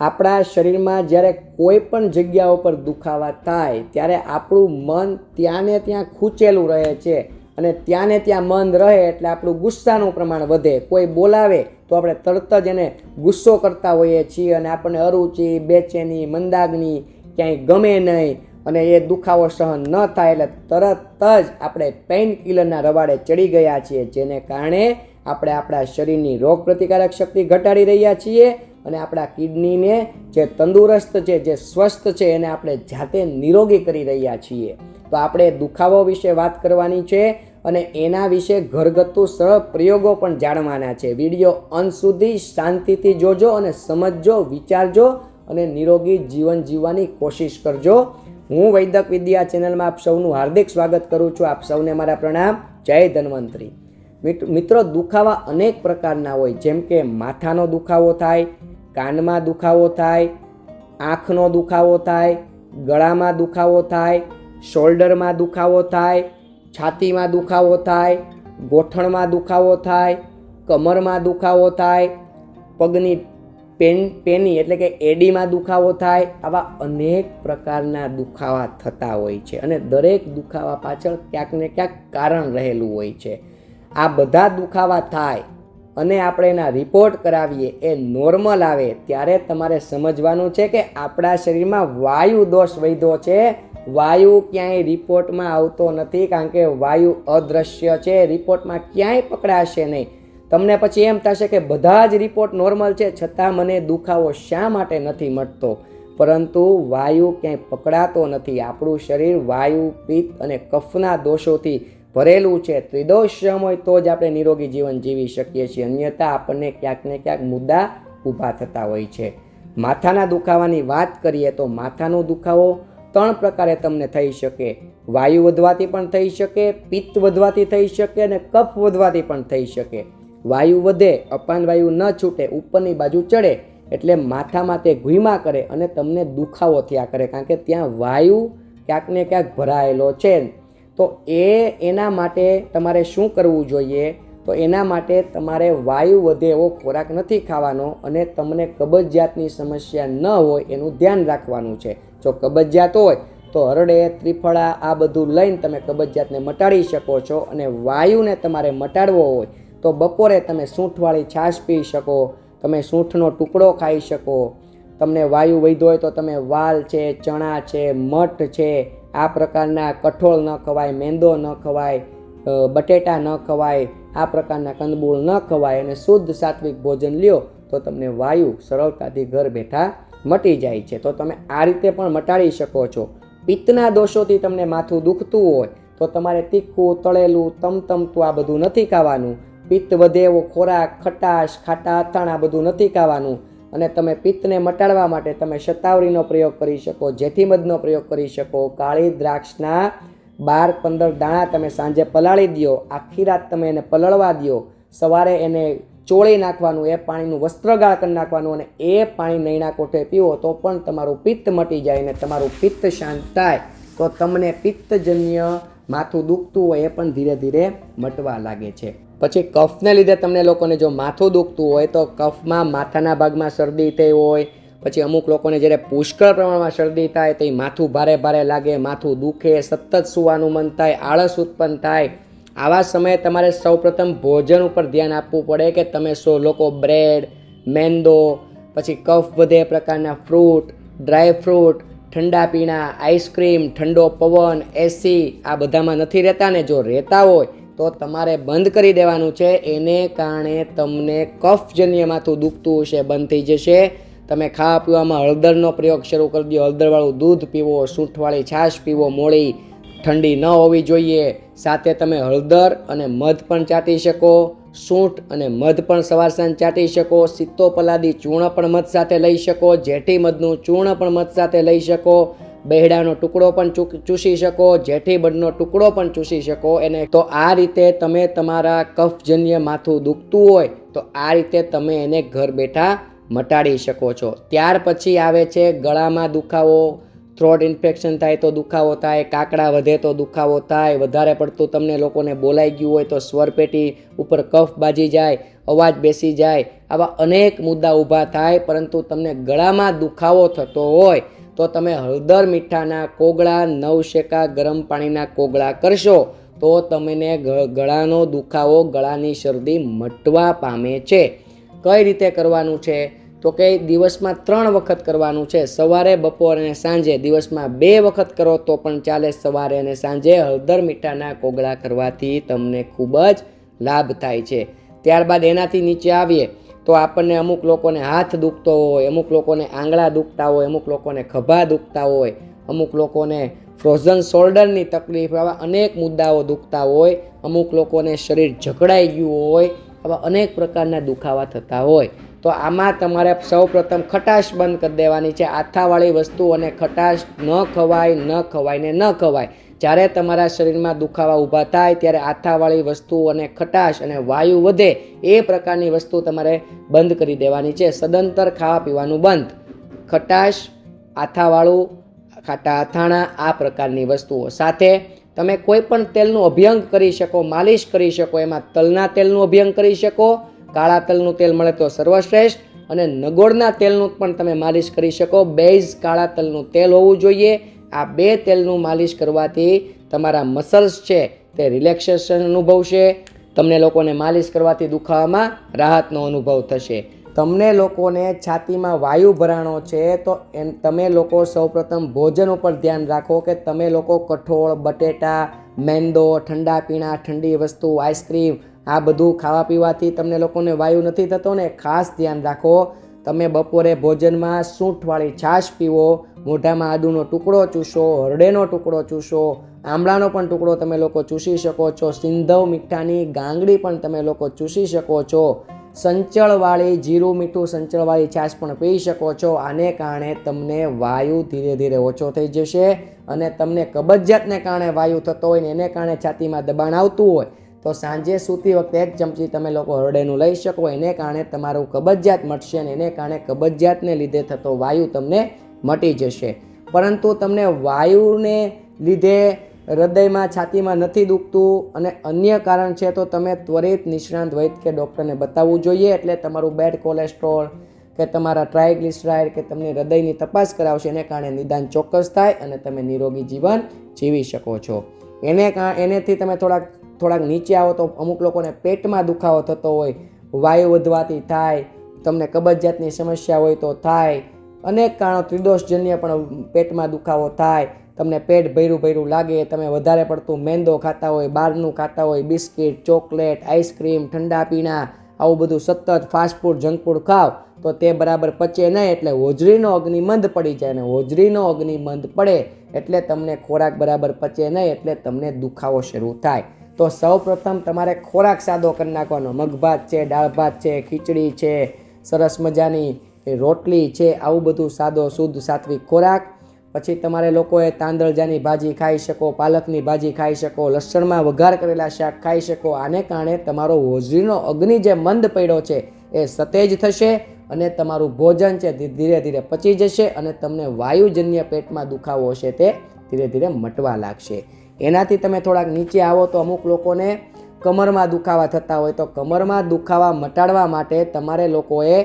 આપણા શરીરમાં જ્યારે કોઈ પણ જગ્યા ઉપર દુખાવા થાય, ત્યારે આપણું મન ત્યાં ને ત્યાં ખૂંચેલું રહે છે અને ત્યાં ને ત્યાં મન રહે એટલે આપણું ગુસ્સાનું પ્રમાણ વધે. કોઈ બોલાવે તો આપણે તરત જ એને ગુસ્સો કરતા હોઈએ છીએ અને આપણને અરુચિ, બેચેની, મંદાગ્નિ ક્યાંય ગમે નહીં અને એ દુખાવો સહન ન થાય એટલે તરત જ આપણે પેઇન કિલરના રવાડે ચડી ગયા છીએ, જેને કારણે આપણે આપણા શરીરની રોગ પ્રતિકારક શક્તિ ઘટાડી રહ્યા છીએ અને આપણા કિડનીને જે તંદુરસ્ત છે, જે સ્વસ્થ છે, એને આપણે જાતે નિરોગી કરી રહ્યા છીએ. તો આપણે દુખાવો વિશે વાત કરવાની છે અને એના વિશે ઘરગથ્થુ સરળ પ્રયોગો પણ જાણવાના છે. વીડિયો અંત સુધી શાંતિથી જોજો અને સમજજો, વિચારજો અને નિરોગી જીવન જીવવાની કોશિશ કરજો. હું વૈદક વિદ્યા ચેનલમાં આપ સૌનું હાર્દિક સ્વાગત કરું છું. આપ સૌને મારા પ્રણામ. જય ધન્વંતરી. મિત- મિત્રો, દુખાવા અનેક પ્રકારના હોય, જેમ કે માથાનો દુખાવો થાય કાનમાં દુખાવો થાય, આંખનો દુખાવો થાય, ગળામાં દુખાવો થાય, શોલ્ડરમાં દુખાવો થાય, છાતીમાં દુખાવો થાય, ગોઠણમાં દુખાવો થાય, કમરમાં દુખાવો થાય, પગની પેન, પેની એટલે કે એડીમાં દુખાવો થાય, આવા અનેક પ્રકારના દુખાવા થતા હોય છે. અને દરેક દુખાવા પાછળ ક્યાંક ને ક્યાંક કારણ રહેલું હોય છે. આ બધા દુખાવા થાય અને આપણે એના રિપોર્ટ કરાવીએ, એ નોર્મલ આવે, ત્યારે તમારે સમજવાનું છે કે આપણા શરીરમાં વાયુ દોષ વૈધો છે. વાયુ ક્યાંય રિપોર્ટમાં આવતો નથી, કારણ કે વાયુ અદૃશ્ય છે રિપોર્ટમાં ક્યાંય પકડાશે નહીં. તમને પછી એમ થશે કે બધા જ રિપોર્ટ નોર્મલ છે, છતાં મને દુખાવો શા માટે નથી મટતો? પરંતુ વાયુ ક્યાંય પકડાતો નથી. આપણું શરીર વાયુ, પિત્ત અને કફના દોષોથી ભરેલું છે. ત્રિદોષમ હોય તો જ આપણે નિરોગી જીવન જીવી શકીએ છીએ. અન્યથા આપણને ક્યાંક ને ક્યાંક મુદ્દા ઊભા થતા હોય છે. માથાના દુખાવાની વાત કરીએ તો માથાનો દુખાવો ત્રણ પ્રકારે તમને થઈ શકે. વાયુ વધવાથી પણ થઈ શકે, પિત્ત વધવાથી થઈ શકે અને કફ વધવાથી પણ થઈ શકે. વાયુ વધે, અપાન વાયુ ન છૂટે, ઉપરની બાજુ ચડે એટલે માથામાં તે ઘૂમા કરે અને તમને દુખાવો થયા કરે. કારણ કે ત્યાં વાયુ ક્યાંક ને ક્યાંક ભરાયેલો છે. તો એ એના માટે તમારે શું કરવું જોઈએ? તો એના માટે તમારે વાયુ વધે એવો ખોરાક નથી ખાવાનો અને તમને કબજિયાતની સમસ્યા ન હોય એનું ધ્યાન રાખવાનું છે. જો કબજિયાત હોય તો હરડે, ત્રિફળા આ બધું લઈને તમે કબજિયાતને મટાડી શકો છો અને વાયુને તમારે મટાડવો હોય તો બપોરે તમે સૂંઠવાળી છાશ પી શકો, તમે સૂંઠનો ટુકડો ખાઈ શકો, તમને વાયુ વૈધો હોય તો તમે વાલ છે, ચણા છે, મઠ છે આ પ્રકારના કઠોળ ન ખવાય, મેંદો ન ખવાય બટેટા ન ખવાય, આ પ્રકારના કંદમૂળ ન ખવાય અને શુદ્ધ સાત્વિક ભોજન લ્યો તો તમને વાયુ સરળતાથી ઘર બેઠા મટી જાય છે. તો તમે આ રીતે પણ મટાડી શકો છો. પિત્તના દોષોથી તમને માથું દુખતું હોય તો તમારે તીખું, તળેલું તમતમતું આ બધું નથી ખાવાનું. પિત્ત વધે એવો ખોરાક, ખટાશ, ખાટા અથાણ આ બધું નથી ખાવાનું. અને તમે પિત્તને મટાડવા માટે તમે શતાવરીનો પ્રયોગ કરી શકો, જેઠીમધનો પ્રયોગ કરી શકો. કાળી દ્રાક્ષના બાર પંદર દાણા તમે સાંજે પલાળી દો આખી રાત તમે એને પલળવા દો સવારે એને ચોળી નાખવાનું, એ પાણીનું વસ્ત્રગાળ કરી નાખવાનું અને એ પાણી નૈણા કોઠે પીવો તો પણ તમારું પિત્ત મટી જાય અને તમારું પિત્ત શાંત થાય. તો તમને પિત્તજન્ય માથું દુખતું હોય એ પણ ધીરે ધીરે મટવા લાગે છે. પછી કફને લીધે તમને લોકોને જો માથું દુખતું હોય તો કફમાં માથાના ભાગમાં શરદી થઈ હોય, પછી અમુક લોકોને જ્યારે પુષ્કળ પ્રમાણમાં શરદી થાય તો એ માથું ભારે ભારે લાગે, માથું દુખે, સતત સૂવાનું મન થાય, આળસ ઉત્પન્ન થાય. આવા સમયે તમારે સૌપ્રથમ ભોજન ઉપર ધ્યાન આપવું પડે કે તમે સો લોકો બ્રેડ, મેંદો, પછી કફ વધે પ્રકારના ફ્રૂટ, ડ્રાય ફ્રૂટ, ઠંડા પીણા, આઈસ્ક્રીમ, ઠંડો પવન, એસી આ બધામાં નથી રહેતા ને જો રહેતા હોય તો તમારે બંધ કરી દેવાનું છે. એને કારણે તમને કફજન્ય માથું દુખતું હશે, બંધ થઈ જશે. તમે ખાવા પીવામાં હળદરનો પ્રયોગ શરૂ કરી દો. હળદરવાળું દૂધ પીવો, સૂંઠવાળી છાશ પીવો મોળી ઠંડી ન હોવી જોઈએ. સાથે તમે હળદર અને મધ પણ ચાટી શકો. સૂંઠ અને મધ પણ સવાર સાંજ ચાટી શકો. સિત્તો પલાદી ચૂર્ણ પણ મધ સાથે લઈ શકો. જેઠી મધનું ચૂર્ણ પણ મધ સાથે લઈ શકો. બહેડાનો ટુકડો પણ ચૂસી શકો જેઠી ટુકડો પણ ચૂસી શકો. એને તો આ રીતે તમે તમારા કફજન્ય માથું દુખતું હોય, તો આ રીતે તમે એને ઘર બેઠા મટાડી શકો છો. ત્યાર પછી આવે છે ગળામાં દુખાવો થ્રોટ ઇન્ફેક્શન થાય તો દુખાવો થાય, કાકડા વધે તો દુખાવો થાય, વધારે પડતું તમને લોકોને બોલાઈ ગયું હોય તો સ્વરપેટી ઉપર કફ બાજી જાય, અવાજ બેસી જાય, આવા અનેક મુદ્દા ઊભા થાય, પરંતુ તમને ગળામાં દુખાવો થતો હોય તો તમે હળદર મીઠાના કોગળા, નવશેકા ગરમ પાણીના કોગળા કરશો, તો તમને ગળાનો દુખાવો, ગળાની શરદી મટવા પામે છે. કઈ રીતે કરવાનું છે? તો કે દિવસમાં ત્રણ વખત કરવાનું છે. સવારે, બપોર અને સાંજે. દિવસમાં બે વખત કરો તો પણ ચાલે. સવારે અને સાંજે હળદર મીઠાના કોગળા કરવાથી તમને ખૂબ જ લાભ થાય છે. ત્યારબાદ એનાથી નીચે આવીએ. તો આપણને અમુક લોકોને હાથ દુખતો હોય, અમુક લોકોને આંગળા દુખતા હોય, અમુક લોકોને ખભા દુખતા હોય, અમુક લોકોને ફ્રોઝન શોલ્ડરની તકલીફ, આવા અનેક મુદ્દાઓ દુખતા હોય, અમુક લોકોને શરીર જકડાઈ ગયું હોય, આવા અનેક પ્રકારના દુખાવા થતા હોય. તો આમાં તમારે સૌપ્રથમ ખટાશ બંધ કરી દેવાની છે. આથાવાળી વસ્તુ અને ખટાશ ન ખવાય ન ખવાય ને ન ખવાય. જ્યારે તમારા શરીરમાં દુખાવા ઊભા થાય, ત્યારે આથાવાળી વસ્તુ અને ખટાશ અને વાયુ વધે, એ પ્રકારની વસ્તુ તમારે બંધ કરી દેવાની છે. સદંતર ખાવા પીવાનું બંધ. ખટાશ, આથાવાળું, ખાટા અથાણા, આ પ્રકારની વસ્તુઓ. સાથે તમે કોઈ પણ તેલનું અભ્યંગ કરી શકો, માલિશ કરી શકો, એમાં તલના તેલનું અભ્યંગ કરી શકો. કાળા તલનું તેલ મળે તો સર્વશ્રેષ્ઠ અને નગોળના તેલનું પણ તમે માલિશ કરી શકો. બેઝ કાળા તલનું તેલ હોવું જોઈએ. આ બે તેલનું માલિશ કરવાથી તમારા મસલ્સ છે તે રિલેક્સેશન અનુભવશે. તમને લોકોને માલિશ કરવાથી દુખાવામાં રાહતનો અનુભવ થશે. તમને લોકોને છાતીમાં વાયુ ભરાણો છે તો એમ તમે લોકો સૌપ્રથમ ભોજન ઉપર ધ્યાન રાખો કે તમે લોકો કઠોળ, બટેટા, મેંદો, ઠંડા પીણા, ઠંડી વસ્તુ, આઈસ્ક્રીમ આ બધું ખાવા પીવાથી તમને લોકોને વાયુ નથી થતો ને ખાસ ધ્યાન રાખો તમે બપોરે ભોજનમાં સૂંઠવાળી છાશ પીવો, મોઢામાં આદુનો ટુકડો ચૂસો, હરડેનો ટુકડો ચૂસો, આમળાનો પણ ટુકડો તમે લોકો ચૂસી શકો છો, સિંધવ મીઠાની ગાંગડી પણ તમે લોકો ચૂસી શકો છો, સંચળવાળી જીરું મીઠું સંચળવાળી છાશ પણ પી શકો છો, આને કારણે તમને વાયુ ધીરે ધીરે ઓછો થઈ જશે અને તમને કબજિયાતને કારણે વાયુ થતો હોય ને એને કારણે છાતીમાં દબાણ આવતું હોય તો સાંજે સૂતી વખતે એક ચમચી તમે લોકો હરડેનું લઈ શકો. એને કારણે તમારું કબજિયાત મટશે અને એને કારણે કબજિયાતને લીધે થતો વાયુ તમને મટી જશે. પરંતુ તમને વાયુને લીધે હૃદયમાં છાતીમાં નથી દુખતું અને અન્ય કારણ છે તો તમે ત્વરિત નિષ્ણાંત વૈદ કે ડૉક્ટરને બતાવવું જોઈએ. એટલે તમારું બેડ કોલેસ્ટ્રોલ કે તમારા ટ્રાયગ્લિસરાઇડ કે તમને હૃદયની તપાસ કરાવશે એને કારણે નિદાન ચોક્કસ થાય અને તમે નિરોગી જીવન જીવી શકો છો. એને એનેથી તમે થોડાક થોડાક નીચે આવો તો અમુક લોકોને પેટમાં દુખાવો થતો હોય, વાયુ વધવાથી થાય, તમને કબજિયાતની સમસ્યા હોય તો થાય, અનેક કારણો ત્રિદોષજન્ય પણ પેટમાં દુખાવો થાય, તમને પેટ ભૈરું ભૈરું લાગે, તમે વધારે પડતું મેંદો ખાતા હોય, બહારનું ખાતા હોય, બિસ્કિટ, ચોકલેટ, આઈસ્ક્રીમ, ઠંડા પીણા, આવું બધું સતત ફાસ્ટફૂડ જંક ફૂડ ખાવ, તો તે બરાબર પચે નહીં એટલે હોજરીનો અગ્નિ મંદ પડી જાય અને હોજરીનો અગ્નિ મંદ પડે એટલે તમને ખોરાક બરાબર પચે નહીં એટલે તમને દુખાવો શરૂ થાય. તો સૌ પ્રથમ તમારે ખોરાક સાદો કરી નાખવાનો. મગભાત છે દાળ ભાત છે, ખીચડી છે, સરસ મજાની રોટલી છે, આવું બધું સાદો, શુદ્ધ સાત્વિક ખોરાક. પછી તમારે લોકોએ તાંદળજાની ભાજી ખાઈ શકો, પાલકની ભાજી ખાઈ શકો, લસણમાં વઘાર કરેલા શાક ખાઈ શકો. આને કારણે તમારો હોજરીનો અગ્નિ જે મંદ પડ્યો છે એ સતેજ થશે અને તમારું ભોજન છે ધીરે ધીરે પચી જશે અને તમને વાયુજન્ય પેટમાં દુખાવો હશે તે ધીરે ધીરે મટવા લાગશે. એનાથી તમે થોડાક નીચે આવો તો અમુક લોકોને કમરમાં દુખાવા થતા હોય તો કમરમાં દુખાવા મટાડવા માટે તમારે લોકોએ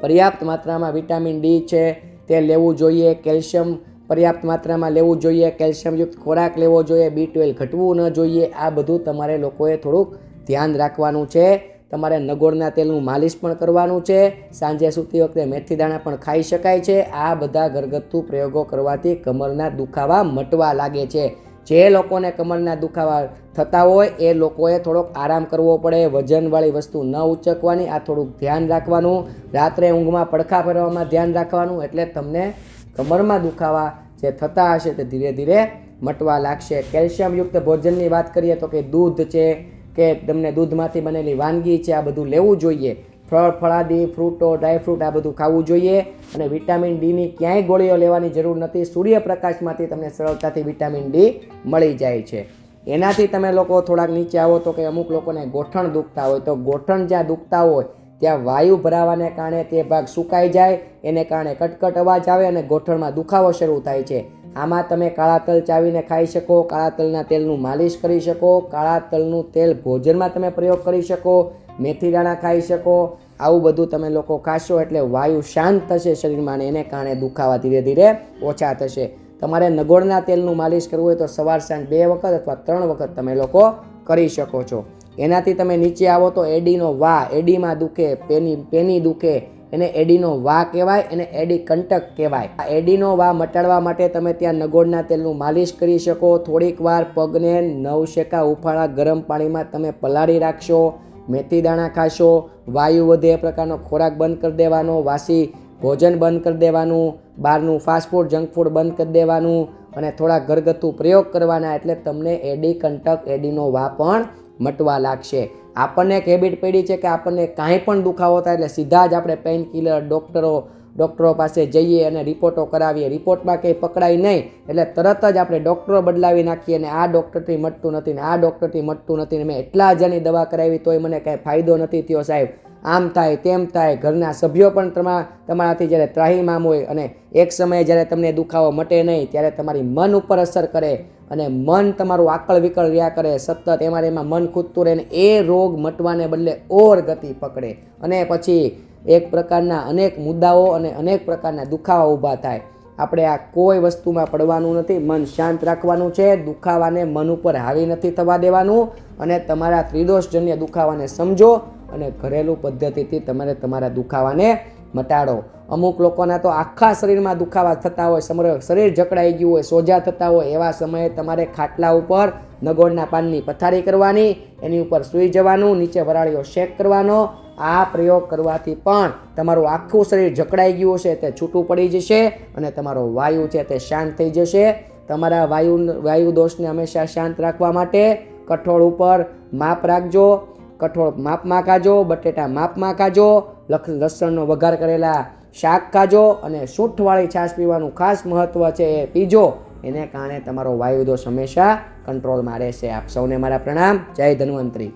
પર્યાપ્ત માત્રામાં વિટામિન ડી છે તે લેવું જોઈએ, કેલ્શિયમ પર્યાપ્ત માત્રામાં લેવું જોઈએ, કેલ્શિયમયુક્ત ખોરાક લેવો જોઈએ, બી ટ્વેલ્વ ઘટવું ન જોઈએ, આ બધું તમારે લોકોએ થોડુંક ધ્યાન રાખવાનું છે. તમારે નગોળના તેલનું માલિશ પણ કરવાનું છે. સાંજે સૂતી વખતે મેથી દાણા પણ ખાઈ શકાય છે. આ બધા ઘરગથ્થુ પ્રયોગો કરવાથી કમરના દુખાવા મટવા લાગે છે. જે લોકોને કમરના દુખાવા થતા હોય, એ લોકોએ થોડોક આરામ કરવો પડે. વજનવાળી વસ્તુ ન ઉચકવાની, આ થોડુંક ધ્યાન રાખવાનું. રાત્રે ઊંઘમાં પડખા ફેરવામાં ધ્યાન રાખવાનું, એટલે તમને કમરમાં દુખાવા જે થતા હશે તે ધીરે ધીરે મટવા લાગશે. કેલ્શિયમયુક્ત ભોજનની વાત કરીએ તો કે દૂધ છે, કે તમને દૂધમાંથી બનેલી વાનગી છે, આ બધું લેવું જોઈએ. ફળ, ફળાદી, ફ્રૂટો ડ્રાયફ્રૂટ આ બધું ખાવું જોઈએ. અને વિટામિન ડીની ક્યાંય ગોળીઓ લેવાની જરૂર નથી. સૂર્યપ્રકાશમાંથી તમને સરળતાથી વિટામિન ડી મળી જાય છે. એનાથી તમે લોકો થોડાક નીચે આવો તો કે અમુક લોકોને ગોઠણ દુખતા હોય. તો ગોઠણ જ્યાં દુખતા હોય, ત્યાં વાયુ ભરાવાને કારણે તે ભાગ સુકાઈ જાય. એને કારણે કટકટ અવાજ આવે અને ગોઠણમાં દુખાવો શરૂ થાય છે. આમાં તમે કાળા તલ ચાવીને ખાઈ શકો, કાળા તલના તેલનું માલિશ કરી શકો, કાળા તલનું તેલ ભોજનમાં તમે પ્રયોગ કરી શકો. મેથી દાણા ખાઈ શકો. આવું બધું તમે લોકો ખાશો એટલે વાયુ શાંત થશે શરીરમાં અને એને કારણે દુખાવા ધીરે ધીરે ઓછા થશે. તમારે નગોળના તેલનું માલિશ કરવું હોય તો સવાર સાંજ બે વખત અથવા ત્રણ વખત તમે લોકો કરી શકો છો. એનાથી તમે નીચે આવો તો એડીનો વા, એડીમાં દુખે, પેની પેની દુખે, એને એડીનો વા કહેવાય, એને એડી કંટક કહેવાય. આ એડીનો વા મટાડવા માટે તમે ત્યાં નગોળના તેલનું માલિશ કરી શકો. થોડીક વાર પગને નવ શેકા ઉફાળા ગરમ પાણીમાં તમે પલાળી રાખશો. મેથી દાણા ખાશો, વાયુ વધે એ પ્રકારનો ખોરાક બંધ કરી દેવાનો, વાસી ભોજન બંધ કરી દેવાનું, બહારનું ફાસ્ટફૂડ જંક ફૂડ બંધ કરી દેવાનું અને થોડા ઘરગથ્થુ પ્રયોગ કરવાના એટલે તમને એડી કંટક, એડીનો વા પણ મટવા લાગશે. આપણને એક હેબિટ પડી છે કે આપણને કાંઈ પણ દુખાવો થાય એટલે સીધા જ આપણે પેઇન કિલર ડૉક્ટરો ડૉક્ટરો પાસે જઈએ અને રિપોર્ટો કરાવીએ. રિપોર્ટમાં કંઈ પકડાય નહીં. એટલે તરત જ આપણે ડૉક્ટરો બદલાવી નાખીએ અને આ ડૉક્ટરથી મટતું નથી ને આ ડૉક્ટરથી મટતું નથી ને મેં એટલા જણી દવા કરાવી તોય મને કાંઈ ફાયદો નથી થયો સાહેબ. આમ થાય, તેમ થાય. ઘરના સભ્યો પણ તમારા તમારાથી જ્યારે ત્રાહીમામ હોય અને એક સમયે જ્યારે તમને દુખાવો મટે નહીં, ત્યારે તમારી મન ઉપર અસર કરે અને મન તમારું આકળ વિકળ રહ્યા કરે. સતત એમાં એમાં મન ખૂદતું રહે ને એ રોગ મટવાને બદલે ઓર ગતિ પકડે. અને પછી એક પ્રકારના અનેક મુદ્દાઓ અને અનેક પ્રકારના દુખાવા ઊભા થાય. આપણે આ કોઈ વસ્તુમાં પડવાનું નથી, મન શાંત રાખવાનું છે, દુખાવાને મન ઉપર હાવી નથી થવા દેવાનું અને તમારા ત્રિદોષજન્ય દુખાવાને સમજો અને ઘરેલું પદ્ધતિથી તમારે તમારા દુખાવાને મટાડો. અમુક લોકોના તો આખા શરીરમાં દુખાવા થતા હોય, સમગ્ર શરીર જકડાઈ ગયું હોય, સોજા થતા હોય, એવા સમયે તમારે ખાટલા ઉપર નગોળના પાનની પથારી કરવાની, એની ઉપર સૂઈ જવાનું, નીચે વરાળીઓ શેક કરવાનો આ પ્રયોગ કરવાથી પણ તમારું આખું શરીર જકડાઈ ગયું છે તે છૂટું પડી જશે અને તમારો વાયુ છે તે શાંત થઈ જશે. તમારા વાયુ વાયુ દોષને હંમેશા શાંત રાખવા માટે કઠોળ ઉપર માપ રાખજો, કઠોળ માપમાં ખાજો બટેટા માપમાં લખ, લસણનો વઘાર કરેલા શાક ખાજો અને સૂંઠવાળી છાશ પીવાનું ખાસ મહત્ત્વ છે એ પીજો. એને કારણે તમારો વાયુ દોષ હંમેશા કંટ્રોલમાં રહેશે. આપ સૌને મારા પ્રણામ. જય ધન્વંતરી.